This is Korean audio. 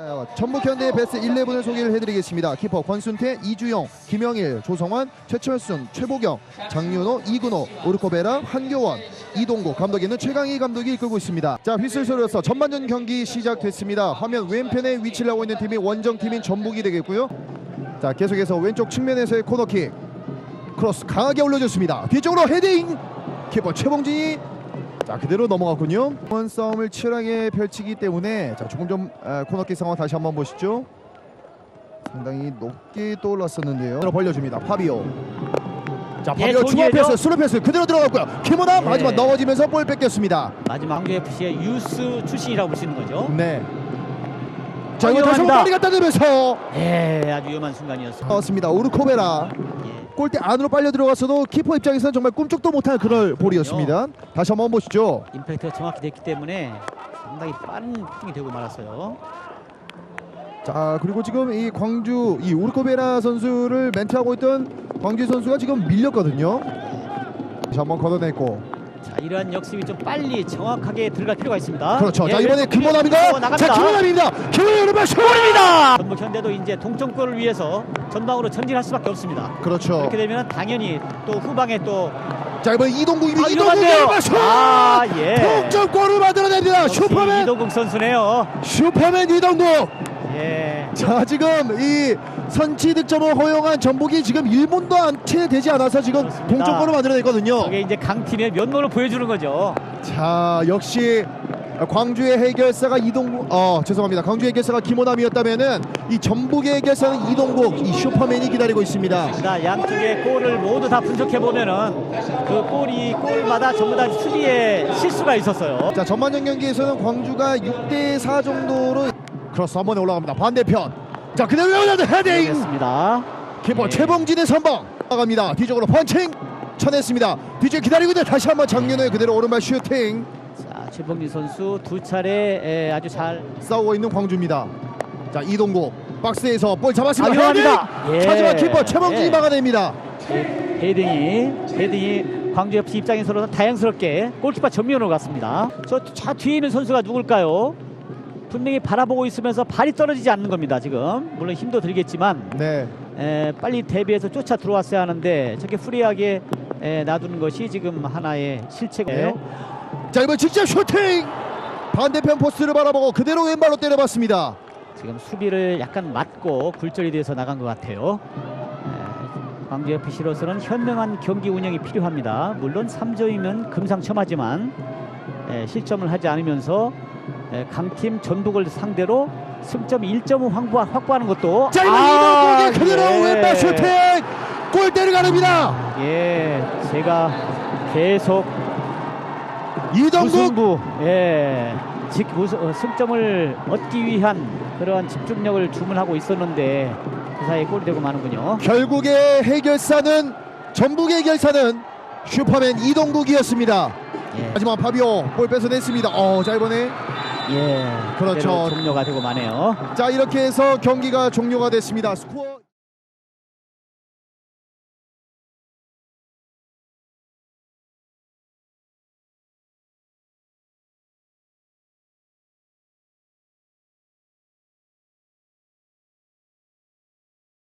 어, 전북 현대의 베스트 11을 소개를 해드리겠습니다. 키퍼 권순태, 이주영, 김영일, 조성환, 최철순, 최보경, 장윤호, 이근호, 오르코베라, 한교원, 이동국 감독에는 최강희 감독이 이끌고 있습니다. 자 휘슬 소리로서 전반전 경기 시작됐습니다. 화면 왼편에 위치를 하고 있는 팀이 원정팀인 전북이 되겠고요. 자 계속해서 왼쪽 측면에서의 코너킥 크로스 강하게 올려줬습니다. 뒤쪽으로 헤딩 키퍼 최봉진이 자 그대로 넘어갔군요. 원 싸움을 치열하게 펼치기 때문에 자 조금 좀 에, 코너킥 상황 다시 한번 보시죠. 상당히 높게 떠올랐었는데요. 벌려줍니다. 파비오. 자 예, 파비오 좋은 중앙 패스. 스루 패스 그대로 들어갔고요. 김호남 예. 하지만 넘어지면서 볼 뺏겼습니다. 마지막 광주 FC의 유스 출신이라고 있는 거죠. 네. 자 이거 다시 한번. 빨리 갖다 대면서 예, 아주 위험한 순간이었습니다. 오르코베라 예. 골대 안으로 빨려 들어갔어도 키퍼 입장에서는 정말 꿈쩍도 못할 그럴 볼이었습니다. 다시 한번 보시죠. 임팩트가 정확히 됐기 때문에 상당히 빠른 핑이 되고 말았어요. 자 그리고 지금 이 광주 이 우르코베라 선수를 멘트하고 있던 광주 선수가 지금 밀렸거든요. 다시 한번 걷어냈고 자, 이러한 역습이 좀 빨리 정확하게 들어갈 필요가 있습니다. 그렇죠. 예, 자 이번에 왼쪽 김원남인가? 나갑니다. 자 김원남입니다. 김원남 오른발 슛! 골입니다. 전북 현대도 이제 동점골을 위해서 전방으로 전진할 수밖에 없습니다. 그렇죠. 그렇게 되면 당연히 또 후방에 또 자 이번에 이동국입니다. 아, 이동국 위험한데요. 오른발 슛! 아, 예. 동점골을 만들어냅니다. 역시 슈퍼맨 이동국 선수네요. 슈퍼맨 이동국. 예. 자 지금 이 선취 득점을 허용한 전북이 지금 1분도 안 채 되지 않아서 지금 그렇습니다. 동점골을 만들어냈거든요. 저게 이제 강팀의 면모를 보여주는 거죠. 자 역시 광주의 해결사가 이동국 어 죄송합니다 광주의 해결사가 김호남이었다면은 이 전북의 해결사는 이동국 이 슈퍼맨이 기다리고 있습니다 자, 양쪽의 골을 모두 다 분석해 보면은 그 골이 골마다 전부 다 수비에 실수가 있었어요. 자 전반전 경기에서는 광주가 6대4 정도로 크로스 한 번에 올라갑니다 반대편 자 그대로 올라가는 헤딩 됐습니다. 키퍼 네. 최봉진의 선방 나갑니다 뒤쪽으로 펀칭 쳐냈습니다 뒤쪽 기다리고 있는데 다시 한번 장윤호의 그대로 오른발 슈팅 자, 최봉진 선수 두 차례 에, 아주 잘 싸우고 있는 광주입니다 자 이동국 박스에서 볼 잡았습니다 아. 헤딩! 예. 하지만 키퍼 최봉진이 예. 막아냅니다 헤딩이 헤딩이 광주 FC 입장에서는 다양스럽게 골키퍼 전면으로 갔습니다. 저 차 뒤에 있는 선수가 누굴까요? 분명히 바라보고 있으면서 발이 떨어지지 않는 겁니다. 지금 물론 힘도 들겠지만 네 에, 빨리 대비해서 쫓아 들어왔어야 하는데 저렇게 프리하게 에, 놔두는 것이 지금 하나의 실책이에요. 자 이번 직접 슈팅 반대편 포스트를 바라보고 그대로 왼발로 때려봤습니다 지금 수비를 약간 맞고 굴절이 돼서 나간 것 같아요. 에, 광주 FC로서는 현명한 경기 운영이 필요합니다. 물론 3점이면 금상첨화지만 에, 실점을 하지 않으면서 에, 강팀 전북을 상대로 승점 1점을 확보, 확보하는 것도 자 이번 아, 이동국의 그대로 예. 왼발 슈팅! 골대를 가릅니다. 예, 제가 계속 이동국! 무승부, 예, 직 우승, 어, 승점을 얻기 위한 그러한 집중력을 주문하고 있었는데 그 사이에 골이 되고 마는군요. 결국의 해결사는 전북의 해결사는 슈퍼맨 이동국이었습니다. 예, 하지만 파비오 볼 뺏어냈습니다. 어자 이번에 예, 그렇죠. 종료가 되고 마네요. 자 이렇게 해서 경기가 종료가 됐습니다 스코어